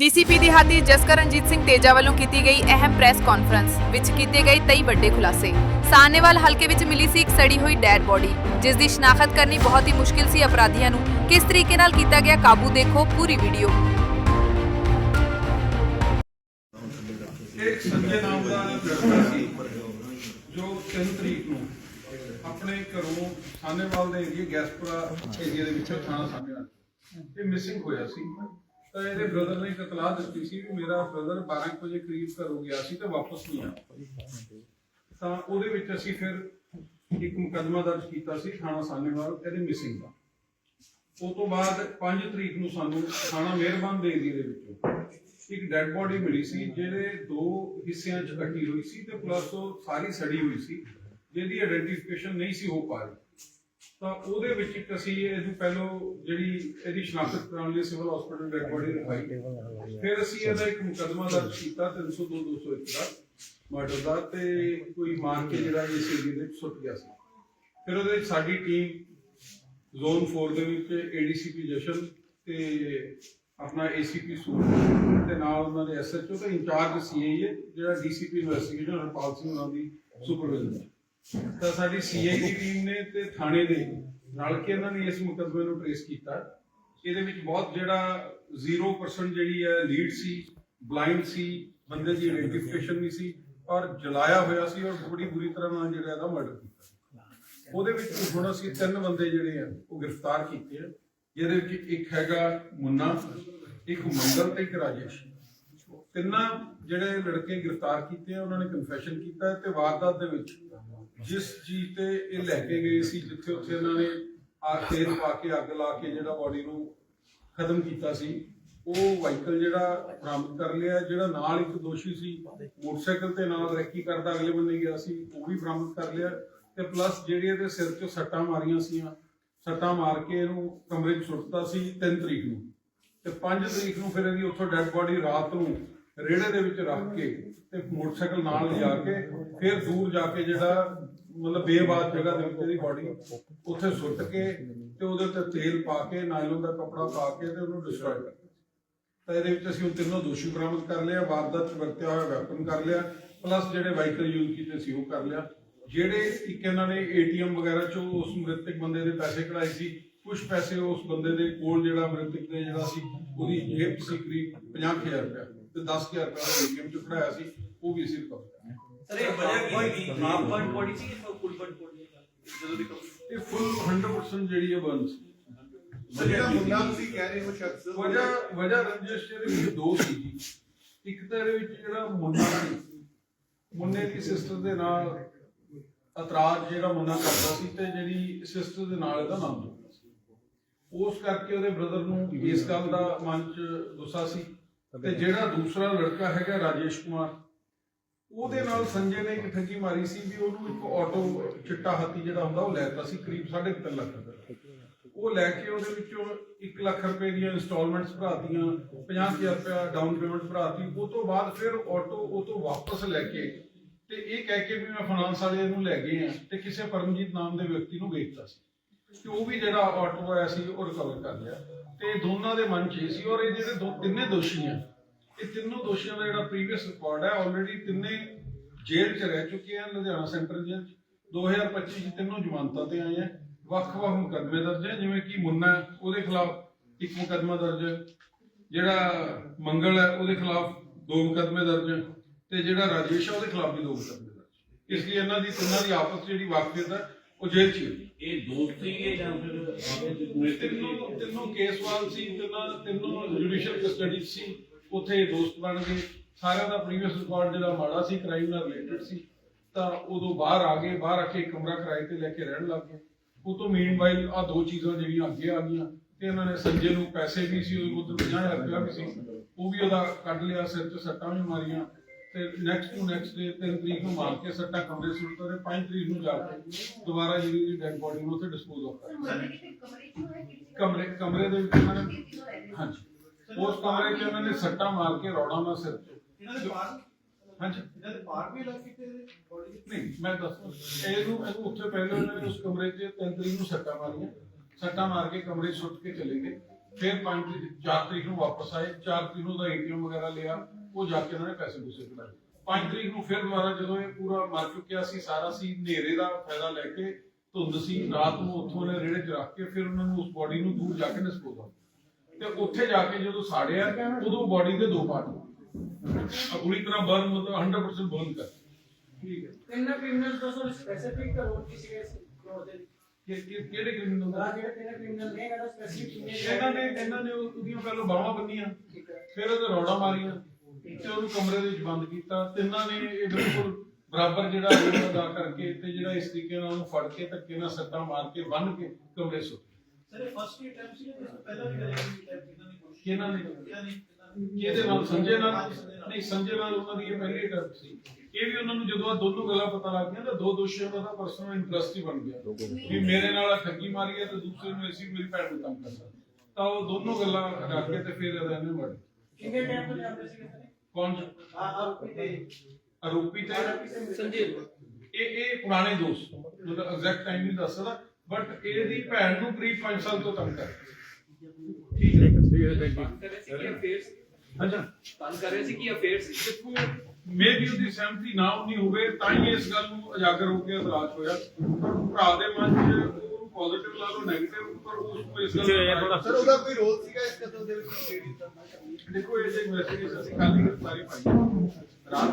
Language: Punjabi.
ਡੀਸੀਪੀ ਦੀ ਜਸਕਰਨਜੀਤ ਸਿੰਘ ਤੇਜਾ ਵੱਲੋਂ ਕੀਤੀ ਗਈ ਅਹਿਮ ਪ੍ਰੈਸ ਕਾਨਫਰੰਸ, ਵਿੱਚ ਕੀਤੇ ਗਏ ਕਈ ਵੱਡੇ ਖੁਲਾਸੇ। ਸਾਹਨੇਵਾਲ ਹਲਕੇ ਵਿੱਚ ਮਿਲੀ ਸੀ ਇੱਕ ਸੜੀ ਹੋਈ ਡੈਡ ਬੋਡੀ, ਜਿਸ ਦੀ ਸ਼ਨਾਖਤ ਕਰਨੀ ਬਹੁਤ ਹੀ ਮੁਸ਼ਕਿਲ ਸੀ ਅਪਰਾਧੀਆਂ ਨੂੰ। ਕਿਸ ਤਰੀਕੇ ਨਾਲ ਕੀਤਾ ਗਿਆ, ਕਾਬੂ ਦੇਖੋ ਪੂਰੀ ਵੀਡੀਓ। ਇੱਕ ਸੰਜੇ ਨਾਮ ਦਾ ਲੜਕਾ ਸੀ, ਜੋ 3 ਤਰੀਕ ਨੂੰ ਆਪਣੇ ਘਰੋਂ ਸਾਨੇਵਾਲ ਦੇ ਏਰੀਆ ਗੈਸਪੁਰਾ ਏਰੀਆ ਦੇ ਵਿੱਚੋਂ ਥਾਣਾ ਸਾਨੇਵਾਲ ਇਹ ਮਿਸਿੰਗ ਹੋਇਆ ਸੀ। ਤਾਂ ਇਹਦੇ ਬ੍ਰਦਰ ਨੇ ਇੱਕ ਇਤਲਾਹ ਦਿੱਤੀ ਸੀ ਕਿ ਮੇਰਾ ਬ੍ਰਦਰ 12 ਵਜੇ ਕਰੀਬ ਘਰੋਂ ਗਿਆ ਸੀ ਤੇ ਵਾਪਸ ਨਹੀਂ ਆਇਆ। ਤਾਂ ਉਹਦੇ ਵਿੱਚ ਅਸੀਂ ਫਿਰ ਇੱਕ ਮੁਕੱਦਮਾ ਦਰਜ ਕੀਤਾ ਸੀ ਥਾਣਾ ਸਾਨੇਵਾਲ ਇਹਦੇ ਮਿਸਿੰਗ ਦਾ। ਉਸ ਤੋਂ ਬਾਅਦ 5 ਤਰੀਕ ਨੂੰ ਸਾਨੂੰ ਥਾਣਾ ਮਿਹਰਬਾਨ ਦੇ ਏਰੀਆ ਦੇ ਵਿੱਚੋਂ ਇੱਕ ਡੈੱਡ ਬੋਡੀ ਮਿਲੀ ਸੀ, ਜਿਹੜੇ ਦੋ ਹਿੱਸਿਆਂ 'ਚ ਕੱਟੀ ਹੋਈ ਸੀ ਤੇ ਪਲੱਸ ਉਹ ਸਾਰੀ ਸੜੀ ਹੋਈ ਸੀ, ਜਿਹਦੀ ਆਇਡੈਂਟੀਫਿਕੇਸ਼ਨ ਨਹੀਂ ਸੀ ਹੋ ਪਾ ਰਹੀ। ਤਾਂ ਉਹਦੇ ਵਿੱਚ ਇੱਕ ਅਸੀਂ ਇਹਨੂੰ ਪਹਿਲੋਂ ਜਿਹੜੀ ਇਹਦੀ ਸ਼ਨਾਖਤ ਕਰਾਉਣ ਲਈ ਸਿਵਲ ਹਸਪੀਟਲ ਡੈੱਡ ਬੋਡੀ ਰਖਾਈ। ਫਿਰ ਅਸੀਂ ਇਹਦਾ ਇੱਕ ਮੁਕੱਦਮਾ ਦਰਜ ਕੀਤਾ 302 201 ਦਾ ਮਰਡਰ ਦਾ ਤੇ ਕੋਈ ਮਾਰ ਕੇ ਜਿਹੜਾ ਇਸ ਏਰੀਏ ਦੇ ਵਿੱਚ ਸੁੱਟ ਗਿਆ ਸੀ। ਫਿਰ ਉਹਦੇ ਵਿੱਚ ਸਾਡੀ ਟੀਮ ਜ਼ੋਨ 4 ਦੇ ਵਿੱਚ ਏਡੀਸੀਪੀ ਜਸ਼ਨ ਤੇ ਆਪਣਾ ਏਸੀਪੀ ਸੂਰ ਤੇ ਨਾਲ ਉਹਨਾਂ ਦੇ ਐਸਐਚਓ ਤੇ ਇੰਚਾਰਜ ਸੀਆਈ ਜਿਹੜਾ ਡੀਸੀਪੀ ਇਨਵੈਸਟੀਗੇਸ਼ਨ ਹਰਪਾਲ ਸਿੰਘ ਉਹਨਾਂ ਦੀ ਸੁਪਰਵਾਈਜ਼ਰ ਤਾਂ ਸਾਡੀ ਸੀਆਈ ਟੀਮ ਨੇ ਤੇ ਥਾਣੇ ਦੇ ਨਾਲ ਕੇ ਇਹਨਾਂ ਨੇ ਇਸ ਮੁਕੱਦਮੇ ਨੂੰ ਟ੍ਰੇਸ ਕੀਤਾ। ਇਹਦੇ ਵਿੱਚ ਬਹੁਤ ਜਿਹੜਾ 0% ਜਿਹੜੀ ਹੈ ਲੀਡ ਸੀ ਬਲਾਈਂਡ ਸੀ, ਬੰਦੇ ਦੀ ਆਇਡੈਂਟੀਫਿਕੇਸ਼ਨ ਨਹੀਂ ਸੀ, ਔਰ ਜਲਾਇਆ ਹੋਇਆ ਸੀ ਔਰ ਬੜੀ ਬੁਰੀ ਤਰ੍ਹਾਂ ਨਾਲ ਜਿਹੜਾ ਇਹਦਾ ਮਰਡਰ ਕੀਤਾ। ਉਹਦੇ ਵਿੱਚ ਹੁਣ ਅਸੀਂ ਤਿੰਨ ਬੰਦੇ ਜਿਹੜੇ ਆ, ਉਹ ਗ੍ਰਿਫਤਾਰ ਕੀਤੇ ਆ, ਜਿਹਦੇ ਵਿੱਚ ਇੱਕ ਹੈਗਾ ਮੁੰਨਾ, ਇੱਕ ਮੰਗਲ ਤੇ ਇੱਕ ਰਾਜੇਸ਼। ਤਿੰਨਾਂ ਜਿਹੜੇ ਲੜਕੇ ਗ੍ਰਿਫਤਾਰ ਕੀਤੇ ਆ, ਉਹਨਾਂ ਨੇ ਕਨਫੈਸ਼ਨ ਕੀਤਾ ਤੇ ਵਾਰਦਾਤ ਦੇ ਵਿੱਚ ਜਿਸ ਚੀਜ਼ ਤੇ ਇਹ ਲੈ ਕੇ ਗਏ ਸੀ, ਜਿੱਥੇ ਉੱਥੇ ਇਹਨਾਂ ਨੇ ਆ ਤੇਲ ਪਾ ਕੇ ਅੱਗ ਲਾ ਕੇ ਜਿਹੜਾ ਬਾਡੀ ਨੂੰ ਖਤਮ ਕੀਤਾ ਸੀ, ਉਹ ਵਾਹੀਕਲ ਜਿਹੜਾ ਬਰਾਮਦ ਕਰ ਲਿਆ, ਜਿਹੜਾ ਨਾਲ ਇੱਕ ਦੋਸ਼ੀ ਸੀ, ਮੋਟਰਸਾਈਕਲ ਤੇ ਨਾਲ ਰੈਕੀ ਕਰਦਾ ਅਗਲੇ ਬੰਨੇ ਗਿਆ ਸੀ, ਉਹ ਵੀ ਬਰਾਮਦ ਕਰ ਲਿਆ ਤੇ ਪਲੱਸ ਜਿਹੜੀ ਇਹਦੇ ਸਿਰ 'ਚ ਸੱਟਾਂ ਮਾਰੀਆਂ ਸੀਆਂ, ਸੱਟਾਂ ਮਾਰ ਕੇ ਇਹਨੂੰ ਕਮਰੇ 'ਚ ਸੁੱਟਤਾ ਸੀ 3 ਤਰੀਕ ਨੂੰ ਤੇ 5 ਤਰੀਕ ਨੂੰ ਫਿਰ ਇਹਦੀ ਉੱਥੋਂ ਡੈੱਡ ਬਾਡੀ ਰਾਤ ਨੂੰ ਰੇੜੇ ਦੇ ਵਿੱਚ ਰੱਖ ਕੇ ਤੇ ਮੋਟਰਸਾਈਕਲ ਨਾਲ ਲਿਜਾ ਕੇ ਫਿਰ ਦੂਰ ਜਾ ਕੇ ਜਿਹੜਾ ਮਤਲਬ ਬੇਬਾਦ ਜਗ੍ਹਾ ਦੇ ਵਿੱਚ ਇਹਦੀ ਬਾਡੀ ਉੱਥੇ ਸੁੱਟ ਕੇ ਤੇ ਉਹਦੇ ਉੱਤੇ ਤੇਲ ਪਾ ਕੇ ਨਾਇਲਨ ਦਾ ਕੱਪੜਾ ਪਾ ਕੇ ਤੇ ਉਹਨੂੰ ਡਿਸਟਰੋਏ ਕਰ ਤਾਂ ਇਹਦੇ ਵਿੱਚ ਅਸੀਂ ਉਹ ਤਿੰਨੋਂ ਦੋਸ਼ੀ ਬਰਾਮਦ ਕਰ ਲਿਆ ਵਾਰਦਾਤ 'ਚ ਵਰਤਿਆ ਹੋਇਆ ਵੈਪਨ ਕਰ ਲਿਆ ਪਲੱਸ ਜਿਹੜੇ ਵਾਹੀਕਲ ਯੂਜ਼ ਕੀਤੇ ਸੀ ਉਹ ਕਰ ਲਿਆ। ਜਿਹੜੇ ਇੱਕ ਇਹਨਾਂ ਨੇ ਏਟੀਐਮ ਵਗੈਰਾ ਚੋਂ ਉਸ ਮ੍ਰਿਤਕ ਬੰਦੇ ਦੇ ਪੈਸੇ ਕਢਾਏ ਸੀ ਕੁਝ ਪੈਸੇ ਉਸ ਬੰਦੇ ਦੇ ਕੋਲ ਜਿਹੜਾ ਮ੍ਰਿਤਕ ਦੇ ਜਿਹੜਾ ਸੀ, ਉਹਦੀ ਜੇਬ 'ਚ ਸੀ ਕਰੀਬ 50000 ਰੁਪਇਆ। ਤੇ 10000 ਰੁਪਇਆ ਉਹ ਏਟੀਐਮ 'ਚ ਕਢਾਇਆ ਸੀ ਉਹ ਵੀ ਅਸੀਂ ਰਿਕਵਰ ਕਰ ਸਰ ਇਹ ਵਜ੍ਹਾ ਕੀ ਸੀ ਬੋਡੀ ਸੀ ਜਾਂ ਫੁੱਲ ਬਰਨ ਬੋਡੀ ਜਦੋਂ ਦੀ ਇਹ ਫੁੱਲ 100% ਜਿਹੜੀ ਹੈ ਬੰਦ ਸੀ। ਜਿਹੜਾ ਮੁੰਡਾ ਤੁਸੀਂ ਕਹਿ ਰਹੇ ਹੋ ਸ਼ਖਸ ਵਜ੍ਹਾ ਵਜ੍ਹਾ ਰੰਜਿਸ਼ ਦੇ ਵਿੱਚ ਦੋ ਸੀ ਜੀ। ਇੱਕ ਤਾਂ ਇਹਦੇ ਵਿੱਚ ਜਿਹੜਾ ਮੁੰਡਾ ਸੀ ਮੁੰਨੇ ਦੀ ਸਿਸਟਰ ਦੇ ਨਾਲ ਇਤਰਾਜ਼ ਜਿਹੜਾ ਮੁੰਨਾ ਕਰਦਾ ਸੀ ਤੇ ਜਿਹੜੀ ਸਿਸਟਰ ਦੇ ਨਾਲ ਇਹਦਾ ਨਾਮ ਜੁੜਦਾ ਸੀ। ਉਸ ਕਰਕੇ ਉਹਦੇ ਬ੍ਰਦਰ ਨੂੰ ਇਸ ਗੱਲ ਦਾ ਮਨ ਚ ਗੁੱਸਾ ਸੀ। ਤੇ ਜਿਹੜਾ ਦੂਸਰਾ ਲੜਕਾ ਹੈਗਾ ਰਾਜੇਸ਼ ਕੁਮਾਰ ਉਹਦੇ ਨਾਲ ਸੰਜੇ ਨੇ ਇੱਕ ਠੱਗੀ ਮਾਰੀ ਸੀ ਵੀ ਉਹਨੂੰ ਇੱਕ ਆਟੋ ਚਿੱਟਾ ਹਾਥੀ ਜਿਹੜਾ ਹੁੰਦਾ ਉਹ ਲੈਤਾ ਸੀ ਕਰੀਬ 3.5 ਲੱਖ ਰੁਪਏ। ਉਹ ਲੈ ਕੇ ਉਹਦੇ ਵਿੱਚੋਂ 1 ਲੱਖ ਰੁਪਏ ਦੀਆਂ ਇਨਸਟਾਲਮੈਂਟਸ ਭਰਾਤੀਆਂ 50000 ਰੁਪਏ ਡਾਊਨ ਪੇਮੈਂਟ ਭਰਾਤੀ ਉਹ ਤੋਂ ਬਾਅਦ ਫਿਰ ਆਟੋ ਉਹ ਤੋਂ ਵਾਪਸ ਲੈ ਕੇ ਤੇ ਇਹ ਕਹਿ ਕੇ ਵੀ ਮੈਂ ਫਾਈਨਾਂਸ ਵਾਲੇ ਨੂੰ ਲੈ ਗਏ ਆ ਤੇ ਕਿਸੇ ਪਰਮਜੀਤ ਨਾਮ ਦੇ ਵਿਅਕਤੀ ਨੂੰ ਵੇਚਤਾ ਸੀ। ਤੇ ਉਹ ਵੀ ਜਿਹੜਾ ਆਟੋ ਆਇਆ ਸੀ ਉਹ ਰਿਕਵਰ ਕਰ ਲਿਆ। ਤੇ ਦੋਨਾਂ ਦੇ ਮਨ 'ਚ ਇਹ ਸੀ ਔਰ ਇਹ ਜਿਹੜੇ ਦੋ ਤਿੰਨੇ ਦੋਸ਼ੀ ਆ, ਇਹ ਤਿੰਨੋਂ ਦੋਸ਼ੀਆਂ ਦਾ ਜਿਹੜਾ ਪ੍ਰੀਵੀਅਸ ਰਿਕਾਰਡ ਹੈ ਆਲਰੇਡੀ ਤਿੰਨੇ ਜੇਲ੍ਹ 'ਚ ਰਹਿ ਚੁੱਕੇ ਆ, ਲੁਧਿਆਣਾ ਸੈਂਟਰਲ ਜੇਲ੍ਹ 'ਚ। 2025 'ਚ ਤਿੰਨੋਂ ਜ਼ਮਾਨਤਾਂ ਤੇ ਆਏ ਆ, ਵੱਖ-ਵੱਖ ਮੁਕੱਦਮੇ ਦਰਜ ਹੈ ਜਿਵੇਂ ਕਿ ਮੁੰਨਾ ਉਹਦੇ ਖਿਲਾਫ ਇੱਕ ਮੁਕੱਦਮਾ ਦਰਜ ਹੈ ਜਿਹੜਾ ਮੰਗਲ ਹੈ ਉਹਦੇ ਖਿਲਾਫ ਦੋ ਮੁਕੱਦਮੇ ਦਰਜ ਹੈ ਤੇ ਜਿਹੜਾ ਰਾਜੇਸ਼ ਹੈ ਉਹਦੇ ਖਿਲਾਫ ਵੀ ਦੋ ਮੁਕੱਦਮੇ ਦਰਜ ਇਸ ਲਈ ਇਹਨਾਂ ਦੀ ਤਿੰਨਾਂ ਦੀ ਆਪਸ 'ਚ ਜਿਹੜੀ ਵਾਕਫੀਅਤ ਹੈ ਉਹ ਜੇਲ੍ਹ 'ਚ ਹੀ ਹੋਈ। ਇਹ ਦੋਸਤੀ ਹੈ ਜਾਂ ਫਿਰ ਤਿੰਨੋਂ ਤਿੰਨੋਂ ਕੇਸਵਾਲ ਸੀ ਤਿੰਨਾਂ ਤਿੰਨੋਂ ਜੁਡੀਸ਼ੀਅਲ ਕਸਟਡੀ ਸੀ। ਉੱਥੇ ਦੋਸਤ ਬਣ ਗਏ। ਸਾਰਿਆਂ ਦਾ ਪ੍ਰੀਵੀਅਸ ਰਿਕਾਰਡ ਜਿਹੜਾ ਮਾੜਾ ਸੀ ਕ੍ਰਾਈਮ ਨਾਲ ਰਿਲੇਟਡ ਸੀ। ਤਾਂ ਉਦੋਂ ਬਾਹਰ ਆ ਗਏ। ਬਾਹਰ ਆ ਕੇ ਕਮਰਾ ਕਿਰਾਏ ਤੇ ਲੈ ਕੇ ਰਹਿਣ ਲੱਗ ਗਏ। ਉਹ ਤੋਂ ਮੀਨਵਾਈਲ ਆ ਦੋ ਚੀਜ਼ਾਂ ਜਿਹੜੀਆਂ ਅੱਗੇ ਆ ਗਈਆਂ ਤੇ ਇਹਨਾਂ ਨੇ ਸੰਜੇ ਨੂੰ ਪੈਸੇ ਵੀ ਸੀ ਉਹਦੇ ਕੋਲ 50000 ਰੁਪਇਆ ਵੀ ਸੀ। ਉਹ ਵੀ ਉਹਦਾ ਕੱਢ ਲਿਆ ਸਿਰ 'ਚ ਸੱਟਾਂ ਵੀ ਮਾਰੀਆਂ। ਤੇ ਨੈਕਸਟ ਟੂ ਨੈਕਸਟ ਡੇ 3 ਤਰੀਕ ਨੂੰ ਮਾਰ ਕੇ ਸੱਟਾਂ ਕਮਰੇ ਸੁੱਟਦੇ ਤੇ 5 ਤਰੀਕ ਨੂੰ ਜਾ ਕੇ ਦੁਬਾਰਾ ਜਿਹੜੀ ਡੈਡ ਬੋਡੀ ਨੂੰ ਉੱਥੇ ਡਿਸਪੋਜ਼ ਆਫ ਕਰ ਕਮਰੇ ਕਮਰੇ ਦੇ ਵਿੱਚ ਉਹਨਾਂ ਨੇ ਹਾਂਜੀ। ਉਸ ਕਮਰੇ 'ਚ ਉਹਨਾਂ ਨੇ ਸੱਟਾਂ ਮਾਰ ਕੇ ਰੌੜਾ ਨਾਲ ਸਿਰ ਇਹਨਾਂ ਦੇ ਪਾਰ? ਹਾਂਜੀ। ਇਹਨਾਂ ਦੇ ਪਾਰ ਵੀ ਲੱਗ ਕੀਤੇ ਬੋਡੀ ਨਹੀਂ ਮੈਂ ਦੱਸਦਾ ਇਹਨੂੰ ਇਹਨੂੰ ਉੱਥੇ ਪਹਿਲੇ ਉਹਨਾਂ ਨੇ ਉਸ ਕਮਰੇ 'ਚ ਤਿੰਨ ਤਰੀਕ ਨੂੰ ਸੱਟਾਂ ਮਾਰੀਆਂ। ਸੱਟਾਂ ਮਾਰ ਕੇ ਕਮਰੇ ਸੁੱਟ ਕੇ ਚਲੇ ਗਏ। ਫਿਰ 5 4 ਤਰੀਕ ਨੂੰ ਵਾਪਸ ਆਏ। 4 ਤਰੀਕ ਨੂੰ ਦਾ ਏਟੀਐਮ ਵਗੈਰਾ ਲਿਆ। ਉਹ ਜਾ ਕੇ ਉਹਨਾਂ ਨੇ ਪੈਸੇ ਪੂਸੇ ਕਢਾਏ। 5 ਤਰੀਕ ਨੂੰ ਫਿਰ ਦੁਬਾਰਾ ਜਦੋਂ ਇਹ ਪੂਰਾ ਮਰ ਚੁੱਕਿਆ ਸੀ ਸਾਰਾ ਸੀ ਹਨੇਰੇ ਦਾ ਫਾਇਦਾ ਲੈ ਕੇ ਧੁੰਦ ਸੀ ਰਾਤ ਨੂੰ ਉੱਥੋਂ ਨੇ ਰੇੜੇ 'ਚ ਰੱਖ ਕੇ ਫਿਰ ਉਹਨਾਂ ਨੂੰ ਉਸ ਬੋਡੀ ਨੂੰ ਦੂਰ ਜਾ ਕੇ ਡਿਸਪੋਜ਼ ਆ ਤੇ ਉੱਥੇ ਜਾ ਕੇ ਜਦੋਂ ਸਾੜਿਆ ਉਦੋਂ ਬੋਡੀ ਦੇ ਦੋ ਪਾਰਟ ਪੂਰੀ ਤਰ੍ਹਾਂ ਬਰਨ ਮਤਲਬ 100% ਬਰਨ ਕਰ ਠੀਕ ਹੈ। ਤਿੰਨ ਕ੍ਰਿਮੀਨਲ ਤੋਂ ਸੋ ਸਪੈਸੀਫਿਕ ਕਰੋ ਕਿਸੇ ਕਰੋ ਦੇ ਕਿ- ਕਿ- ਕਿਹੜੇ ਕ੍ਰਿਮੀਨਲ ਦਾ? ਜਿਹੜੇ ਤਿੰਨ ਕ੍ਰਿਮੀਨਲ ਨੇ ਇਹਦਾ ਸਪੈਸੀਫਿਕ ਇਹਨਾਂ ਨੇ? ਇਹਨਾਂ ਨੇ ਉਹ- ਉਹਦੀਆਂ ਪਹਿਲਾਂ ਬਾਹਾਂ ਬੰਨੀਆਂ ਫਿਰ ਉਹਦੇ ਰੌੜਾ ਮਾਰੀਆਂ। ਤੇ ਉਹਨੂੰ ਕਮਰੇ ਦੇ ਵਿੱਚ ਬੰਦ ਕੀਤਾ। ਤਿੰਨਾਂ ਨੇ ਇਹ ਬਿਲਕੁਲ ਬਰਾਬਰ ਜਿਹੜਾ ਰੋਲ ਅਦਾ ਕਰਕੇ ਤੇ ਜਿਹੜਾ ਇਸ ਤਰੀਕੇ ਨਾਲ ਉਹਨੂੰ ਫੜ ਕੇ ਧੱਕੇ ਨਾਲ ਸੱਟਾਂ ਮਾਰ ਕੇ ਬੰਨ ਕੇ ਕਮਰੇ ਸੁੱਟ ਸਰ ਫਸਟ ਹੀ ਅਟੈਂਪਟ ਸੀ ਇਸ ਤੋਂ ਪਹਿਲਾਂ ਵੀ ਕਰਿਆ ਸੀ ਟੈਪ ਇਹਨਾਂ ਨੇ ਕੋਸ਼ਿਸ਼ ਕਿਹਨਾਂ ਨੇ? ਕਿਹਾ ਨਹੀਂ ਕਿਹਦੇ ਨਾਲ? ਸੰਜੇ ਨਾਲ? ਨਹੀਂ ਸੰਜੇ ਨਾਲ ਉਹਨਾਂ ਦੀ ਇਹ ਪਹਿਲੀ ਅਟੈਂਪਟ ਸੀ। ਇਹ ਵੀ ਉਹਨਾਂ ਨੂੰ ਜਦੋਂ ਆ ਦੋਨੋਂ ਗੱਲਾਂ ਪਤਾ ਲੱਗ ਗਈਆਂ ਤਾਂ ਦੋ ਦੋਸ਼ੀਆਂ ਦਾ ਪਰਸਨਲ ਇੰਟਰਸਟ ਹੀ ਬਣ ਗਿਆ। ਵੀ ਮੇਰੇ ਨਾਲ ਠੱਗੀ ਮਾਰੀ ਹੈ ਤੇ ਦੂਸਰੇ ਨੂੰ ਅਸੀਂ ਮੇਰੀ ਭੈਣ ਨੂੰ ਤੰਗ ਕਰਦਾ। ਤਾਂ ਉਹ ਦੋਨੋਂ ਗੱਲਾਂ ਰੱਖ ਕੇ ਤੇ ਫਿਰ ਇਹਦਾ ਇਹਨੇ ਮੜ ਕਿੰਨੇ ਟਾਈਮ ਤੋਂ ਜਾਂਦੇ ਸੀ ਕੌਣ? ਆ ਆਰੋਪੀ ਤੇ ਸੰਜੀਵ ਇਹ ਇਹ ਪੁਰਾਣੇ ਦੋਸਤ ਮਤਲਬ ਐਗਜ਼ੈਕਟ ਟਾਈਮ ਨਹੀਂ ਦੱਸ ਸਕਦਾ ਬਟ ਇਹਦੀ ਭੈਣ ਨੂੰ ਕਰੀਬ 5 ਸਾਲ ਤੋਂ ਤੰਗ ਕਰ ਠੀਕ ਹੈ। ਕਰੇ ਸੀ ਕਿ ਅਫੇਅਰਸ ਅੱਛਾ। ਤੰਗ ਕਰ ਰਹੇ ਸੀ ਕਿ ਅਫੇਅਰਸ ਦੇਖੋ ਮੇਬੀ ਉਹਦੀ ਸਹਿਮਤੀ ਨਾ ਹੋਣੀ ਹੋਵੇ ਤਾਂ ਹੀ ਇਸ ਗੱਲ ਨੂੰ ਉਜਾਗਰ ਹੋ ਕੇ ਇਤਰਾਜ਼ ਹੋਇਆ। ਭਰਾ ਦੇ ਮਨ 'ਚ ਪੋਜ਼ਿਟਿਵ ਲਾ ਲਓ 네ਗੇਟਿਵ ਪਰ ਉਸ ਨੂੰ ਇਸ ਗੱਲ ਦਾ ਸਰ ਉਹਦਾ ਕੋਈ ਰੋਲ ਸੀਗਾ ਇਸ ਕਤਲ ਦੇ ਵਿੱਚ ਦੇਖੋ ਇਹ ਜੇ ਇਨਵੈਸਟੀਗੇਸ਼ਨ ਅਸੀਂ ਖਾਲੀ ਗ੍ਰਿਫਤਾਰੀ ਪਾਈ ਹੈ। ਰਾਤ